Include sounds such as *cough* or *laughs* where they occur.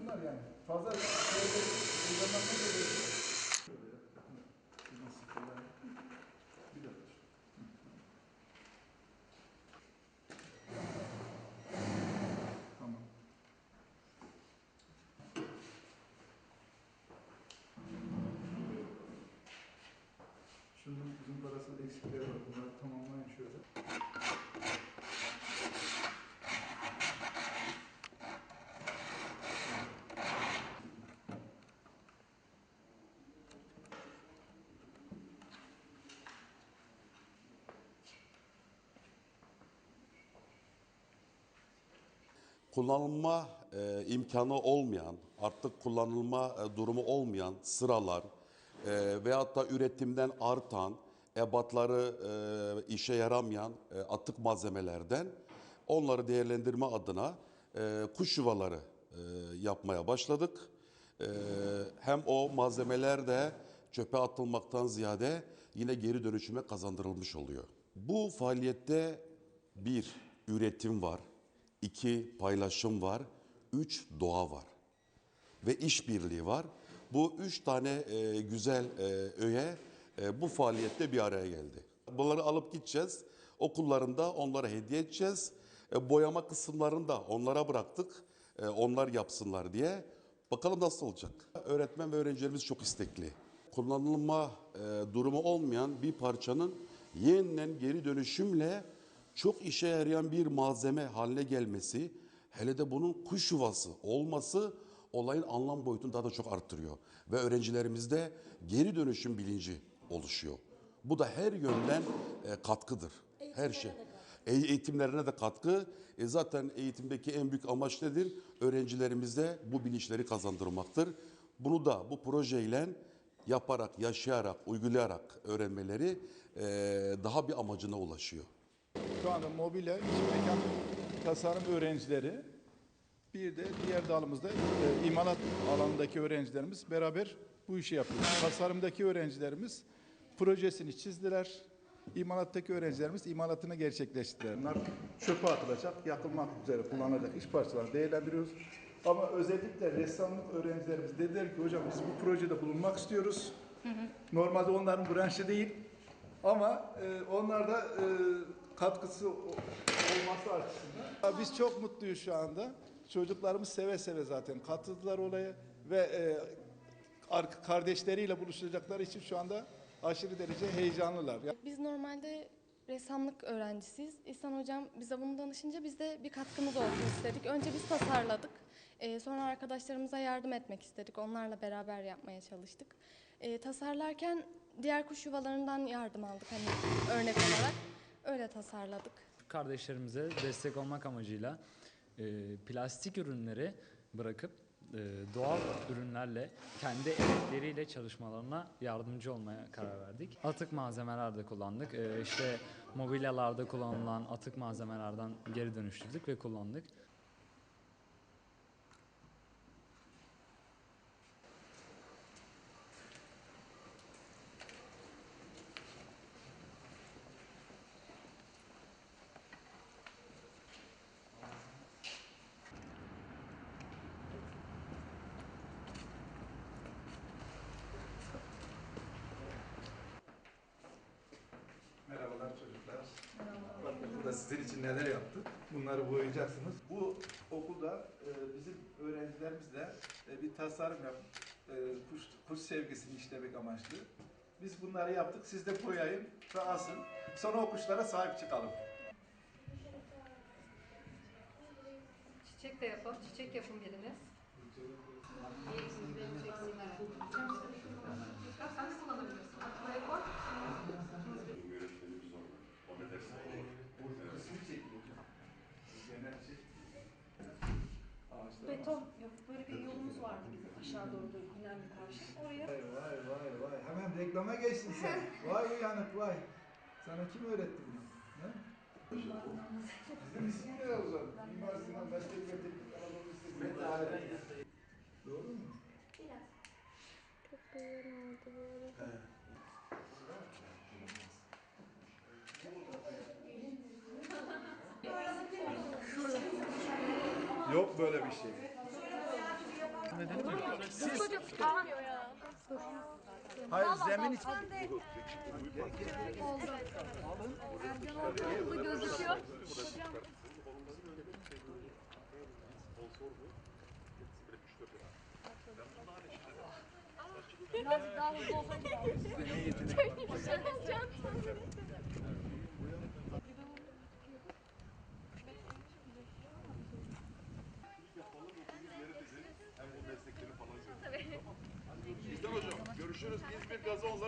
bunlar yani. Fazla ya. Nasıl kolay? Bir dakika. Tamam. Şunun bizim parasında eksikleri var. Bunları tamamlayın şöyle. Kullanılma e, imkanı olmayan, artık kullanılma e, durumu olmayan sıralar e, veyahut da üretimden artan, ebatları e, işe yaramayan e, atık malzemelerden onları değerlendirme adına e, kuş yuvaları e, yapmaya başladık. E, hem o malzemeler de çöpe atılmaktan ziyade yine geri dönüşüme kazandırılmış oluyor. Bu faaliyette bir üretim var, iki paylaşım var, üç doğa var ve işbirliği var. Bu üç tane e, güzel e, öğe e, bu faaliyette bir araya geldi. Bunları alıp gideceğiz. Okullarında onlara hediye edeceğiz. E, boyama kısımlarını da onlara bıraktık. E, onlar yapsınlar diye. Bakalım nasıl olacak. Öğretmen ve öğrencilerimiz çok istekli. Kullanılma e, durumu olmayan bir parçanın yeniden geri dönüşümle çok işe yarayan bir malzeme haline gelmesi, hele de bunun kuş yuvası olması olayın anlam boyutunu daha da çok arttırıyor. Ve öğrencilerimizde geri dönüşüm bilinci oluşuyor. Bu da her yönden e, katkıdır. Her şey. E- Eğitimlerine de katkı. E zaten eğitimdeki en büyük amaç nedir? Öğrencilerimizde bu bilinçleri kazandırmaktır. Bunu da bu projeyle yaparak, yaşayarak, uygulayarak öğrenmeleri e, daha bir amacına ulaşıyor. Şu anda mobilya, iç mekan tasarım öğrencileri bir de diğer dalımızda e, imalat alanındaki öğrencilerimiz beraber bu işi yapıyor. Tasarımdaki öğrencilerimiz projesini çizdiler. İmalattaki öğrencilerimiz imalatını gerçekleştirdiler. Bunlar çöpe atılacak, yakılmak üzere kullanılacak iş parçalarını değerlendiriyoruz. Ama özellikle ressamlık öğrencilerimiz dediler ki hocam biz bu projede bulunmak istiyoruz. Normalde onların branşı değil. Ama e, onlar da e, katkısı olması açısından. Biz çok mutluyuz şu anda. Çocuklarımız seve seve zaten katıldılar olaya ve e, ar- kardeşleriyle buluşacakları için şu anda aşırı derece heyecanlılar. Biz normalde ressamlık öğrencisiyiz. İhsan Hocam bize bunu danışınca biz de bir katkımız olsun istedik. Önce biz tasarladık. Ee, sonra arkadaşlarımıza yardım etmek istedik. Onlarla beraber yapmaya çalıştık. Ee, tasarlarken diğer kuş yuvalarından yardım aldık hani örnek olarak. Öyle tasarladık. kardeşlerimize destek olmak amacıyla e, plastik ürünleri bırakıp e, doğal ürünlerle kendi emekleriyle çalışmalarına yardımcı olmaya karar verdik. Atık malzemeler de kullandık. E, işte mobilyalarda kullanılan atık malzemelerden geri dönüştürdük ve kullandık. Sizin için neler yaptık. Bunları boyayacaksınız. Bu okulda e, bizim öğrencilerimizle e, bir tasarım yap, e, kuş, kuş sevgisini işlemek amaçlı. Biz bunları yaptık. Siz de boyayın ve asın. Sonra o kuşlara sahip çıkalım. Çiçek de yapalım. Çiçek yapın biriniz. Sen de kullanabilirsin. Buraya koy. Beton yok. Böyle bir yolumuz vardı bizim aşağı doğru doğru önemli karşı. Oraya Vay vay vay vay. Hemen reklama geçtin sen. *laughs* vay uyanık vay. Sana kim öğretti bunu? He? Bizim isim ne o zaman? Mimar Sinan ve Teknik Anadolu Lisesi. Doğru mu? Yok böyle bir şey. Hayır zemin için. gözüküyor. Biraz daha hızlı olsaydı. Bizden hocam görüşürüz. İzmir gazı onları